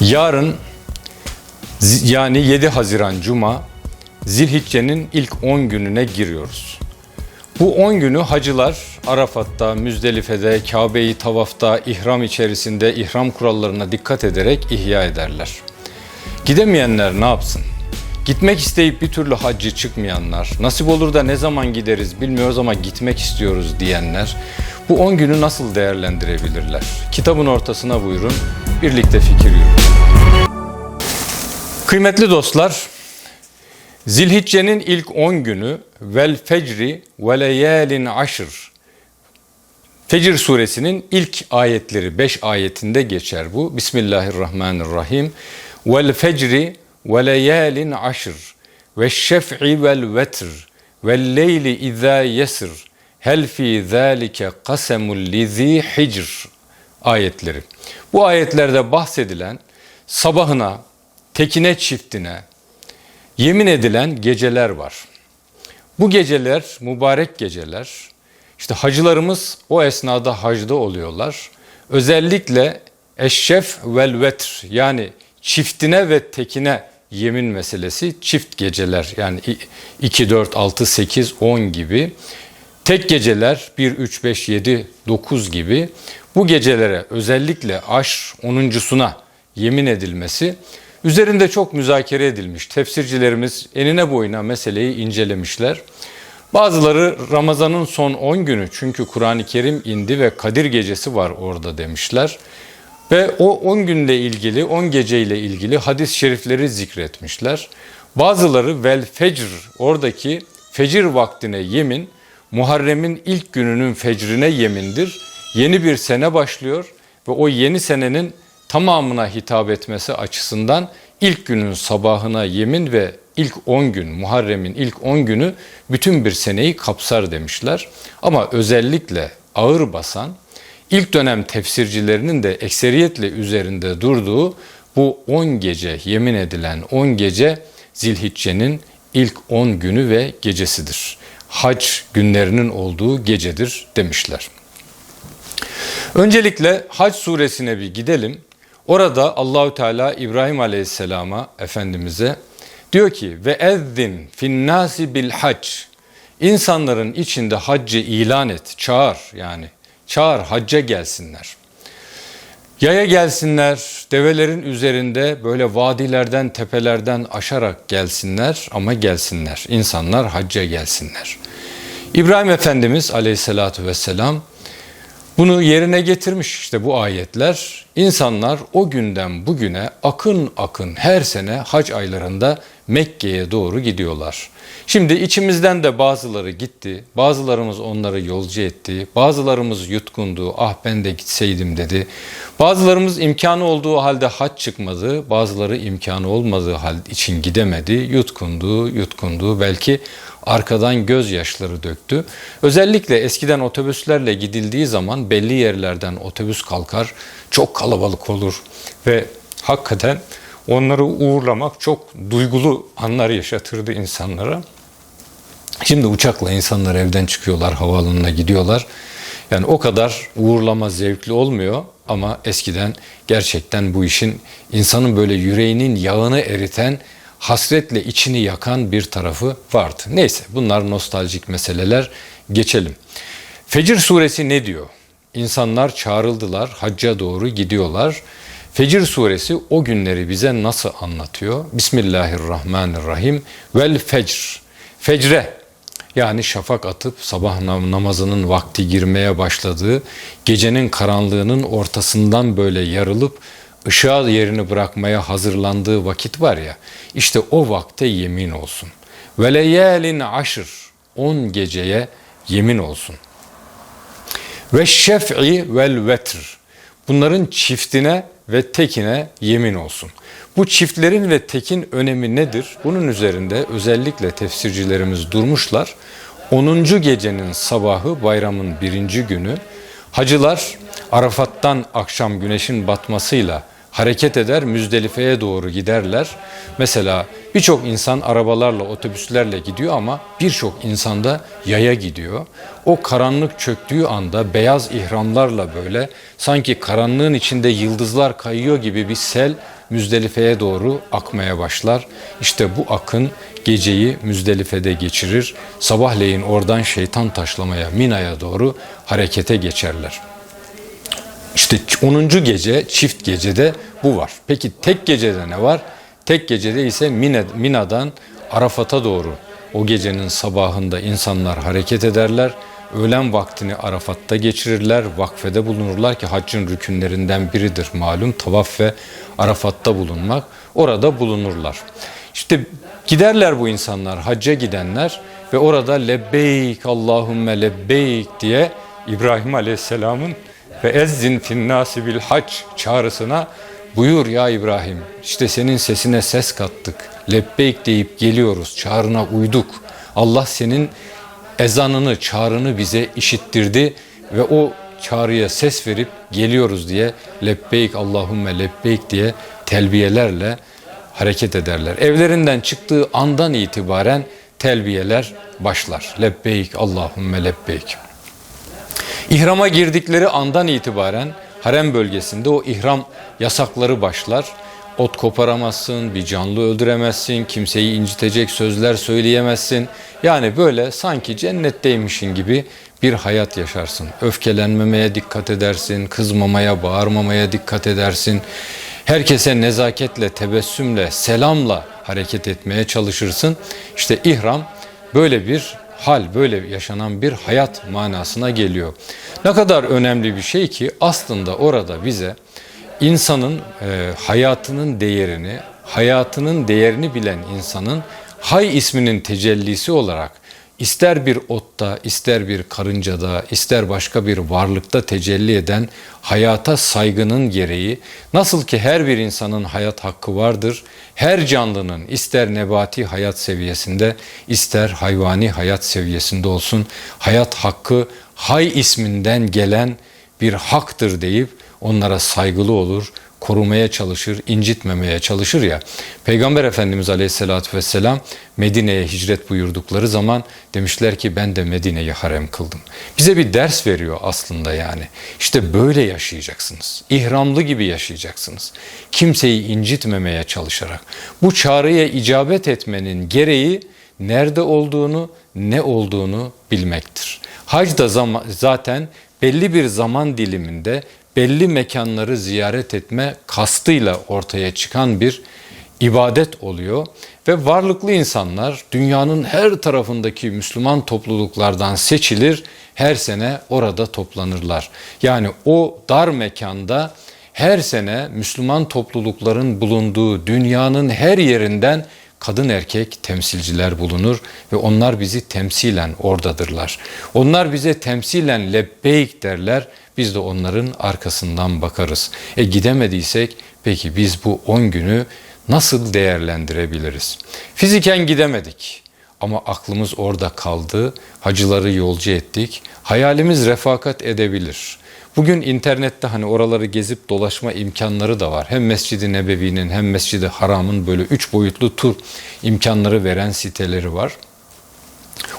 Yarın yani 7 Haziran Cuma Zilhicce'nin ilk 10 gününe giriyoruz. Bu 10 günü hacılar Arafat'ta, Müzdelife'de, Kabe'yi tavafta, ihram içerisinde ihram kurallarına dikkat ederek ihya ederler. Gidemeyenler ne yapsın? Gitmek isteyip bir türlü haccı çıkmayanlar, nasip olur da ne zaman gideriz bilmiyoruz ama gitmek istiyoruz diyenler bu 10 günü nasıl değerlendirebilirler? Kitabın ortasına buyurun, birlikte fikir yürütelim. Kıymetli dostlar, Zilhicce'nin ilk 10 günü vel fecri ve leyalin aşır. Fecr suresinin ilk ayetleri 5 ayetinde geçer bu. Bismillahirrahmanirrahim. Vel fecri ve leyalin aşır ve şef'i vel vetr ve leyli izâ yesir hel fî zâlike kasemul lizî hicr ayetleri. Bu ayetlerde bahsedilen sabahına, tekine çiftine, yemin edilen geceler var. Bu geceler mübarek geceler. İşte hacılarımız o esnada hacda oluyorlar. Özellikle eşşef vel vetr yani çiftine ve tekine yemin meselesi çift geceler yani 2, 4, 6, 8, 10 gibi. Tek geceler 1, 3, 5, 7, 9 gibi bu gecelere özellikle aş 10.suna yemin edilmesi üzerinde çok müzakere edilmiş. Tefsircilerimiz enine boyuna meseleyi incelemişler. Bazıları Ramazan'ın son 10 günü çünkü Kur'an-ı Kerim indi ve Kadir gecesi var orada demişler. Ve o 10 günle ilgili, 10 geceyle ilgili hadis-i şerifleri zikretmişler. Bazıları vel fecr, oradaki fecir vaktine yemin, Muharrem'in ilk gününün fecrine yemindir. Yeni bir sene başlıyor ve o yeni senenin tamamına hitap etmesi açısından ilk günün sabahına yemin ve ilk 10 gün Muharrem'in ilk 10 günü bütün bir seneyi kapsar demişler. Ama özellikle ağır basan ilk dönem tefsircilerinin de ekseriyetle üzerinde durduğu bu 10 gece yemin edilen 10 gece Zilhicce'nin ilk 10 günü ve gecesidir. Hac günlerinin olduğu gecedir demişler. Öncelikle Hac suresine bir gidelim. Orada Allahü Teala İbrahim Aleyhisselam'a Efendimiz'e diyor ki ve ezzin finnasi bil hac. İnsanların içinde haccı ilan et, çağır yani. Çağır hacca gelsinler. Yaya gelsinler, develerin üzerinde böyle vadilerden, tepelerden aşarak gelsinler ama gelsinler. İnsanlar hacca gelsinler. İbrahim Efendimiz aleyhissalatu vesselam bunu yerine getirmiş işte bu ayetler. İnsanlar o günden bugüne akın akın her sene hac aylarında Mekke'ye doğru gidiyorlar. Şimdi içimizden de bazıları gitti, bazılarımız onları yolcu etti, bazılarımız yutkundu, ah ben de gitseydim dedi. Bazılarımız imkanı olduğu halde hac çıkmadı, bazıları imkanı olmadığı hal için gidemedi, yutkundu, yutkundu, belki arkadan gözyaşları döktü. Özellikle eskiden otobüslerle gidildiği zaman belli yerlerden otobüs kalkar, çok kalabalık olur ve hakikaten onları uğurlamak çok duygulu anlar yaşatırdı insanlara. Şimdi uçakla insanlar evden çıkıyorlar, havaalanına gidiyorlar. Yani o kadar uğurlama zevkli olmuyor ama eskiden gerçekten bu işin insanın böyle yüreğinin yağını eriten, hasretle içini yakan bir tarafı vardı. Neyse bunlar nostaljik meseleler. Geçelim. Fecir suresi ne diyor? İnsanlar çağrıldılar, hacca doğru gidiyorlar. Fecir suresi o günleri bize nasıl anlatıyor? Bismillahirrahmanirrahim. Vel fecr. Fecre yani şafak atıp sabah namazının vakti girmeye başladığı, gecenin karanlığının ortasından böyle yarılıp ışığa yerini bırakmaya hazırlandığı vakit var ya, işte o vakte yemin olsun. Ve leyalin aşır, on geceye yemin olsun. Ve şef'i vel vetr, bunların çiftine ve tekine yemin olsun. Bu çiftlerin ve tekin önemi nedir? Bunun üzerinde özellikle tefsircilerimiz durmuşlar. 10. gecenin sabahı bayramın birinci günü hacılar Arafat'tan akşam güneşin batmasıyla hareket eder Müzdelife'ye doğru giderler. Mesela Birçok insan arabalarla, otobüslerle gidiyor ama birçok insan da yaya gidiyor. O karanlık çöktüğü anda beyaz ihramlarla böyle sanki karanlığın içinde yıldızlar kayıyor gibi bir sel Müzdelife'ye doğru akmaya başlar. İşte bu akın geceyi Müzdelife'de geçirir. Sabahleyin oradan şeytan taşlamaya, Mina'ya doğru harekete geçerler. İşte 10. gece, çift gecede bu var. Peki tek gecede ne var? Tek gecede ise Mina, Mina'dan Arafat'a doğru o gecenin sabahında insanlar hareket ederler. Öğlen vaktini Arafat'ta geçirirler, vakfede bulunurlar ki haccın rükünlerinden biridir malum tavaf ve Arafat'ta bulunmak. Orada bulunurlar. İşte giderler bu insanlar, hacca gidenler ve orada lebbeyk Allahümme lebbeyk diye İbrahim Aleyhisselam'ın ve ezzin finnâsi bil hac çağrısına buyur ya İbrahim işte senin sesine ses kattık. Lebbeyk deyip geliyoruz çağrına uyduk. Allah senin ezanını çağrını bize işittirdi ve o çağrıya ses verip geliyoruz diye lebbeyk Allahümme lebbeyk diye telbiyelerle hareket ederler. Evlerinden çıktığı andan itibaren telbiyeler başlar. Lebbeyk Allahümme lebbeyk. İhrama girdikleri andan itibaren harem bölgesinde o ihram yasakları başlar. Ot koparamazsın, bir canlı öldüremezsin, kimseyi incitecek sözler söyleyemezsin. Yani böyle sanki cennetteymişin gibi bir hayat yaşarsın. Öfkelenmemeye dikkat edersin, kızmamaya, bağırmamaya dikkat edersin. Herkese nezaketle, tebessümle, selamla hareket etmeye çalışırsın. İşte ihram böyle bir hal, böyle yaşanan bir hayat manasına geliyor. Ne kadar önemli bir şey ki aslında orada bize insanın e, hayatının değerini, hayatının değerini bilen insanın hay isminin tecellisi olarak ister bir otta, ister bir karıncada, ister başka bir varlıkta tecelli eden hayata saygının gereği nasıl ki her bir insanın hayat hakkı vardır, her canlının ister nebati hayat seviyesinde, ister hayvani hayat seviyesinde olsun hayat hakkı hay isminden gelen bir haktır deyip onlara saygılı olur, korumaya çalışır, incitmemeye çalışır ya. Peygamber Efendimiz Aleyhisselatü Vesselam Medine'ye hicret buyurdukları zaman demişler ki ben de Medine'yi harem kıldım. Bize bir ders veriyor aslında yani. İşte böyle yaşayacaksınız. İhramlı gibi yaşayacaksınız. Kimseyi incitmemeye çalışarak. Bu çağrıya icabet etmenin gereği nerede olduğunu, ne olduğunu bilmektir. Hac da zaten belli bir zaman diliminde belli mekanları ziyaret etme kastıyla ortaya çıkan bir ibadet oluyor ve varlıklı insanlar dünyanın her tarafındaki Müslüman topluluklardan seçilir, her sene orada toplanırlar. Yani o dar mekanda her sene Müslüman toplulukların bulunduğu dünyanın her yerinden kadın erkek temsilciler bulunur ve onlar bizi temsilen oradadırlar. Onlar bize temsilen lebbeyk derler. Biz de onların arkasından bakarız. E gidemediysek peki biz bu 10 günü nasıl değerlendirebiliriz? Fiziken gidemedik ama aklımız orada kaldı. Hacıları yolcu ettik. Hayalimiz refakat edebilir. Bugün internette hani oraları gezip dolaşma imkanları da var. Hem Mescid-i Nebevi'nin hem Mescid-i Haram'ın böyle üç boyutlu tur imkanları veren siteleri var.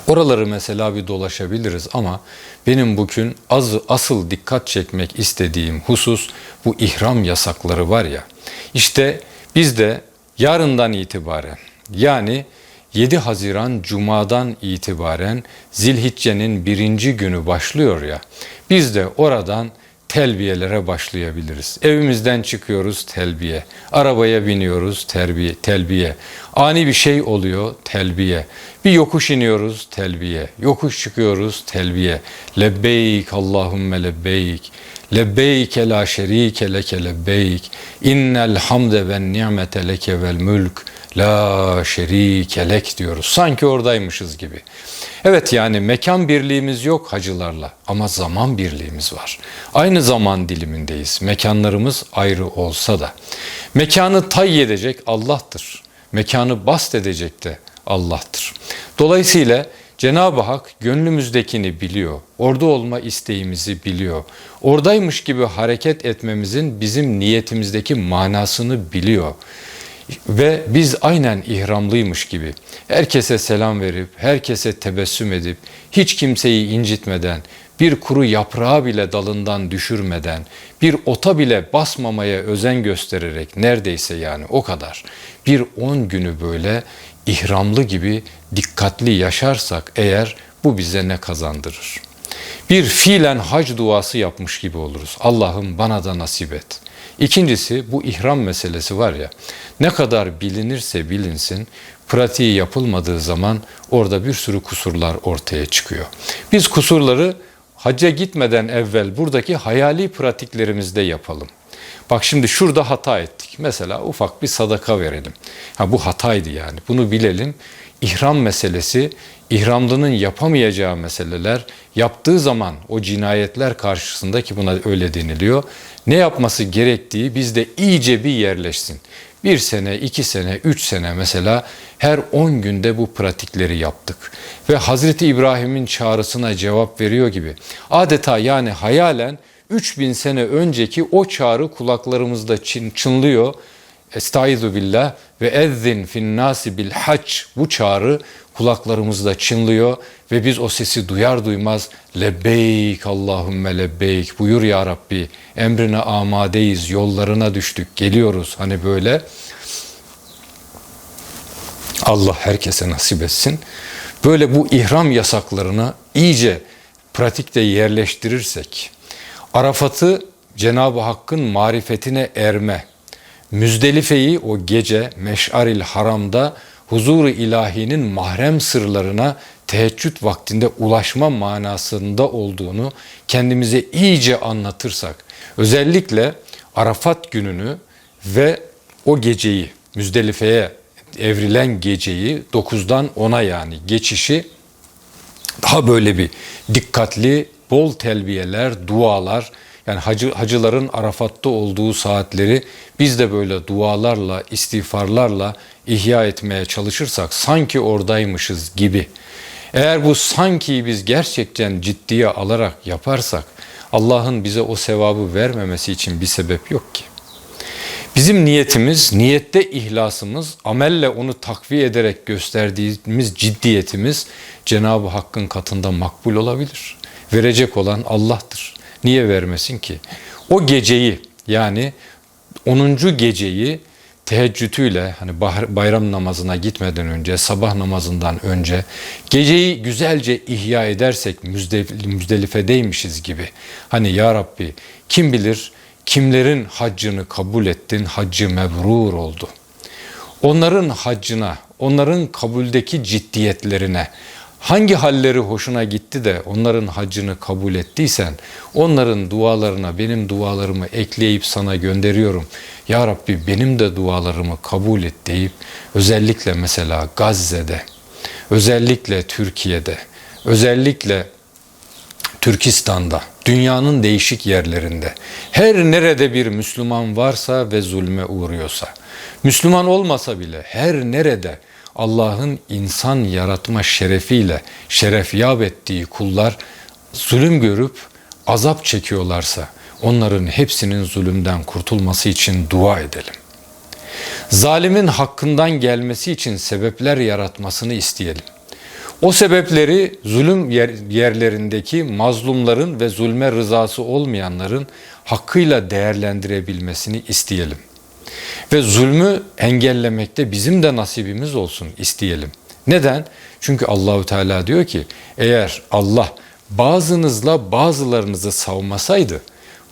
Oraları mesela bir dolaşabiliriz ama benim bugün az, asıl dikkat çekmek istediğim husus bu ihram yasakları var ya. İşte biz de yarından itibaren yani 7 Haziran Cuma'dan itibaren Zilhicce'nin birinci günü başlıyor ya. Biz de oradan telbiyelere başlayabiliriz. Evimizden çıkıyoruz telbiye. Arabaya biniyoruz terbiye, telbiye. Ani bir şey oluyor telbiye. Bir yokuş iniyoruz telbiye. Yokuş çıkıyoruz telbiye. Lebbeyk Allahümme lebbeyk. Lebbeyke la şerike leke lebbeyk. İnnel hamde ve ni'mete leke vel mülk. La şerike lek diyoruz. Sanki oradaymışız gibi. Evet yani mekan birliğimiz yok hacılarla ama zaman birliğimiz var. Aynı zaman dilimindeyiz. Mekanlarımız ayrı olsa da. Mekanı tay edecek Allah'tır. Mekanı bast edecek de Allah'tır. Dolayısıyla Cenab-ı Hak gönlümüzdekini biliyor. Orada olma isteğimizi biliyor. Oradaymış gibi hareket etmemizin bizim niyetimizdeki manasını biliyor. Ve biz aynen ihramlıymış gibi herkese selam verip, herkese tebessüm edip, hiç kimseyi incitmeden, bir kuru yaprağı bile dalından düşürmeden, bir ota bile basmamaya özen göstererek neredeyse yani o kadar bir on günü böyle ihramlı gibi dikkatli yaşarsak eğer bu bize ne kazandırır? Bir fiilen hac duası yapmış gibi oluruz. Allah'ım bana da nasip et. İkincisi bu ihram meselesi var ya ne kadar bilinirse bilinsin pratiği yapılmadığı zaman orada bir sürü kusurlar ortaya çıkıyor. Biz kusurları hacca gitmeden evvel buradaki hayali pratiklerimizde yapalım. Bak şimdi şurada hata ettik. Mesela ufak bir sadaka verelim. Ha bu hataydı yani. Bunu bilelim. İhram meselesi, ihramlının yapamayacağı meseleler yaptığı zaman o cinayetler karşısında ki buna öyle deniliyor. Ne yapması gerektiği bizde iyice bir yerleşsin. Bir sene, iki sene, üç sene mesela her on günde bu pratikleri yaptık. Ve Hazreti İbrahim'in çağrısına cevap veriyor gibi. Adeta yani hayalen 3000 sene önceki o çağrı kulaklarımızda çın, çınlıyor. Estaizu billah ve ezzin fin nasi bil hac bu çağrı kulaklarımızda çınlıyor ve biz o sesi duyar duymaz lebbeyk Allahümme lebbeyk buyur ya Rabbi emrine amadeyiz yollarına düştük geliyoruz hani böyle Allah herkese nasip etsin. Böyle bu ihram yasaklarını iyice pratikte yerleştirirsek Arafat'ı Cenab-ı Hakk'ın marifetine erme, Müzdelife'yi o gece Meş'aril Haram'da huzur-u ilahinin mahrem sırlarına teheccüd vaktinde ulaşma manasında olduğunu kendimize iyice anlatırsak, özellikle Arafat gününü ve o geceyi, Müzdelife'ye evrilen geceyi 9'dan 10'a yani geçişi daha böyle bir dikkatli, bol telbiyeler, dualar, yani hacı, hacıların Arafat'ta olduğu saatleri biz de böyle dualarla, istiğfarlarla ihya etmeye çalışırsak sanki oradaymışız gibi. Eğer bu sanki biz gerçekten ciddiye alarak yaparsak Allah'ın bize o sevabı vermemesi için bir sebep yok ki. Bizim niyetimiz, niyette ihlasımız, amelle onu takviye ederek gösterdiğimiz ciddiyetimiz Cenab-ı Hakk'ın katında makbul olabilir. Verecek olan Allah'tır. Niye vermesin ki? O geceyi yani 10. geceyi teheccüdüyle hani bayram namazına gitmeden önce, sabah namazından önce geceyi güzelce ihya edersek müzdelifedeymişiz gibi. Hani ya Rabbi kim bilir kimlerin haccını kabul ettin, haccı mebrur oldu. Onların haccına, onların kabuldeki ciddiyetlerine, hangi halleri hoşuna gitti de onların haccını kabul ettiysen onların dualarına benim dualarımı ekleyip sana gönderiyorum. Ya Rabbi benim de dualarımı kabul et deyip özellikle mesela Gazze'de, özellikle Türkiye'de, özellikle Türkistan'da, dünyanın değişik yerlerinde, her nerede bir Müslüman varsa ve zulme uğruyorsa, Müslüman olmasa bile her nerede Allah'ın insan yaratma şerefiyle şerefyab ettiği kullar zulüm görüp azap çekiyorlarsa onların hepsinin zulümden kurtulması için dua edelim. Zalimin hakkından gelmesi için sebepler yaratmasını isteyelim. O sebepleri zulüm yer, yerlerindeki mazlumların ve zulme rızası olmayanların hakkıyla değerlendirebilmesini isteyelim. Ve zulmü engellemekte bizim de nasibimiz olsun isteyelim. Neden? Çünkü Allahü Teala diyor ki eğer Allah bazınızla bazılarınızı savmasaydı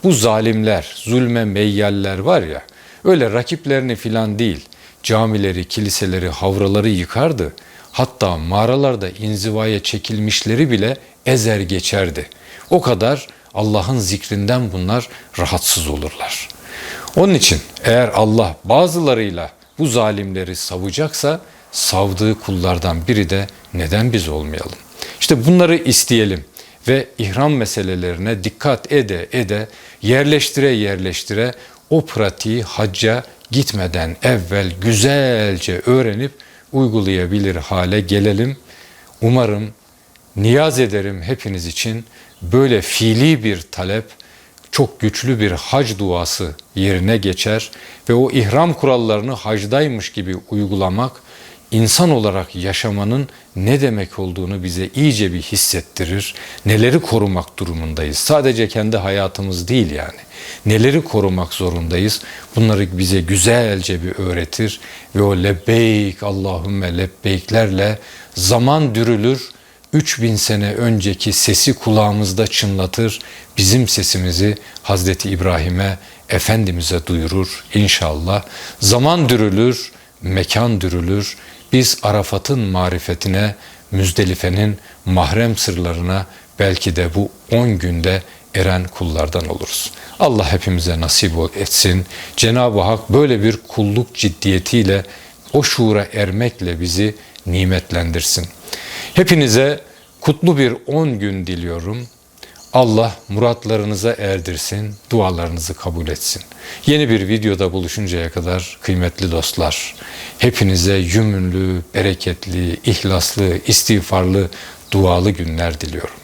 bu zalimler, zulme meyyaller var ya öyle rakiplerini filan değil camileri, kiliseleri, havraları yıkardı. Hatta mağaralarda inzivaya çekilmişleri bile ezer geçerdi. O kadar Allah'ın zikrinden bunlar rahatsız olurlar. Onun için eğer Allah bazılarıyla bu zalimleri savacaksa savdığı kullardan biri de neden biz olmayalım? İşte bunları isteyelim ve ihram meselelerine dikkat ede ede yerleştire yerleştire o pratiği hacca gitmeden evvel güzelce öğrenip uygulayabilir hale gelelim. Umarım niyaz ederim hepiniz için böyle fiili bir talep çok güçlü bir hac duası yerine geçer ve o ihram kurallarını hacdaymış gibi uygulamak insan olarak yaşamanın ne demek olduğunu bize iyice bir hissettirir. Neleri korumak durumundayız. Sadece kendi hayatımız değil yani. Neleri korumak zorundayız. Bunları bize güzelce bir öğretir ve o lebbeyk Allahümme lebbeyklerle zaman dürülür. 3000 sene önceki sesi kulağımızda çınlatır. Bizim sesimizi Hazreti İbrahim'e, Efendimiz'e duyurur inşallah. Zaman dürülür, mekan dürülür. Biz Arafat'ın marifetine, Müzdelife'nin mahrem sırlarına belki de bu 10 günde eren kullardan oluruz. Allah hepimize nasip etsin. Cenab-ı Hak böyle bir kulluk ciddiyetiyle o şuura ermekle bizi nimetlendirsin. Hepinize kutlu bir 10 gün diliyorum. Allah muratlarınıza erdirsin, dualarınızı kabul etsin. Yeni bir videoda buluşuncaya kadar kıymetli dostlar, hepinize yümünlü, bereketli, ihlaslı, istiğfarlı, dualı günler diliyorum.